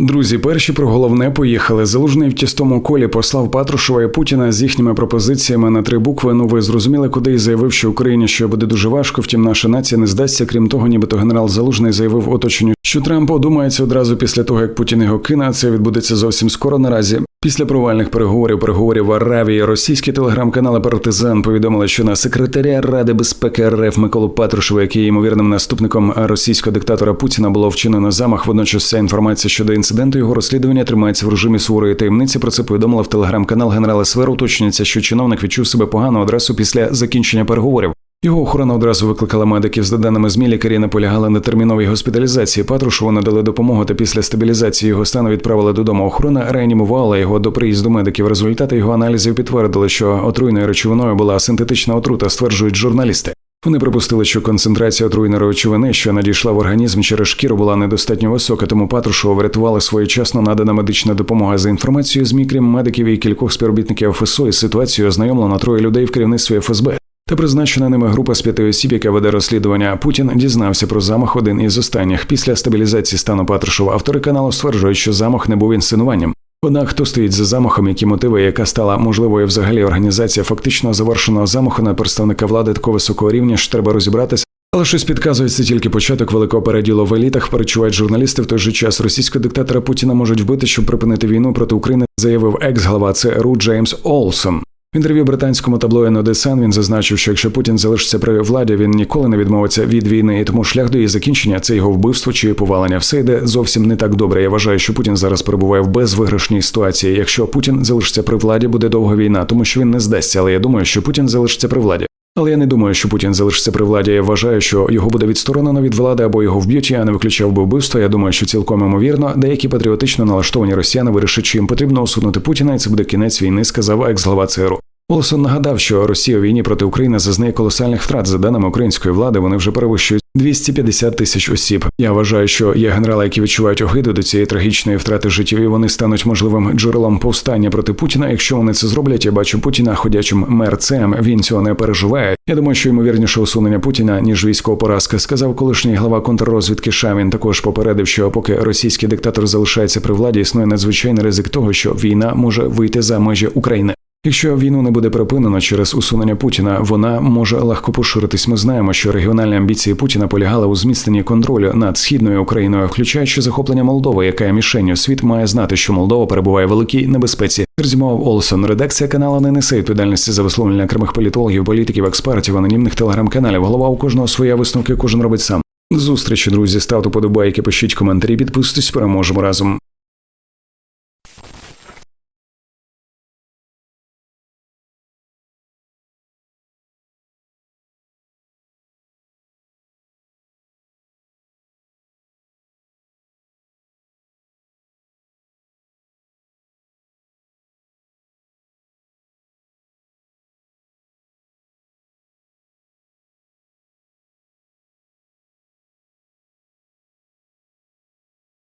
Друзі, перші про головне поїхали. Залужний в тістому колі послав Патрушева і Путіна з їхніми пропозиціями на три букви. Ну ви зрозуміли, куди і заявив, що Україні що буде дуже важко. Втім, наша нація не здасться. Крім того, нібито генерал Залужний заявив оточенню, що Трамп одумається одразу після того, як Путін його кине. а Це відбудеться зовсім скоро. Наразі після провальних переговорів, переговорів в Аравії, російські телеграм-канали Партизан повідомили, що на секретаря Ради безпеки РФ Миколу Патрушева, який є ймовірним наступником російського диктатора Путіна, було вчинено замах. Водночас ця інформація щодо інциденту його розслідування тримається в режимі суворої таємниці. Про це повідомила в телеграм-канал генерала Свер. Уточнюється, що чиновник відчув себе погано одразу після закінчення переговорів. Його охорона одразу викликала медиків. За даними ЗМІ, лікарі наполягали на терміновій госпіталізації. Патрушеву надали допомогу та після стабілізації його стану відправили додому. Охорона реанімувала його до приїзду медиків. Результати його аналізів підтвердили, що отруйною речовиною була синтетична отрута, стверджують журналісти. Вони припустили, що концентрація отруйної речовини, що надійшла в організм через шкіру, була недостатньо висока, тому Патрушева врятували своєчасно надана медична допомога. За інформацією ЗМІ, крім медиків і кількох співробітників ФСО, із ситуацією ознайомлено троє людей в керівництві ФСБ. Та призначена ними група з п'яти осіб, яка веде розслідування. Путін дізнався про замах один із останніх. Після стабілізації стану Патрушева автори каналу стверджують, що замах не був інсценуванням. Однак хто стоїть за замахом, які мотиви, яка стала можливою взагалі організація фактично завершеного замаху на представника влади такого високого рівня, що треба розібратися. Але щось підказується тільки початок великого переділу в елітах. Перечувають журналісти в той же час російського диктатора Путіна можуть вбити, щоб припинити війну проти України, заявив екс-глава ЦРУ Джеймс Олсон. Інтерв'ю британському таблоїну The Sun він зазначив, що якщо Путін залишиться при владі, він ніколи не відмовиться від війни, і тому шлях до її закінчення це його вбивство чи повалення. Все йде зовсім не так добре. Я вважаю, що Путін зараз перебуває в безвиграшній ситуації. Якщо Путін залишиться при владі, буде довга війна, тому що він не здасться. Але я думаю, що Путін залишиться при владі. Але я не думаю, що Путін залишиться при владі. Я вважаю, що його буде відсторонено від влади або його вб'ють. Я не виключав би вбивство. Я думаю, що цілком ймовірно, деякі патріотично налаштовані росіяни вирішать, що їм потрібно усунути Путіна, і це буде кінець війни, сказав екс-глава ЦРУ. Олсон нагадав, що Росія у війні проти України зазнає колосальних втрат. За даними української влади, вони вже перевищують 250 тисяч осіб. Я вважаю, що є генерали, які відчувають огиду до цієї трагічної втрати життів, і вони стануть можливим джерелом повстання проти Путіна. Якщо вони це зроблять, я бачу Путіна ходячим мерцем. Він цього не переживає. Я думаю, що ймовірніше усунення Путіна ніж військова поразка, сказав колишній глава контррозвідки США. Він також попередив, що поки російський диктатор залишається при владі, існує надзвичайний ризик того, що війна може вийти за межі України. Якщо війну не буде припинено через усунення Путіна, вона може легко поширитись. Ми знаємо, що регіональні амбіції Путіна полягали у зміцненні контролю над східною Україною, включаючи захоплення Молдови, яка є мішенню. Світ має знати, що Молдова перебуває в великій небезпеці. Резюмував Олсон. Редакція каналу не несе відповідальності за висловлення окремих політологів, політиків, експертів, анонімних телеграм-каналів. Голова у кожного своя висновки, кожен робить сам. До Зустрічі, друзі, ставте подобайки, пишіть коментарі, підписуйтесь, переможемо разом.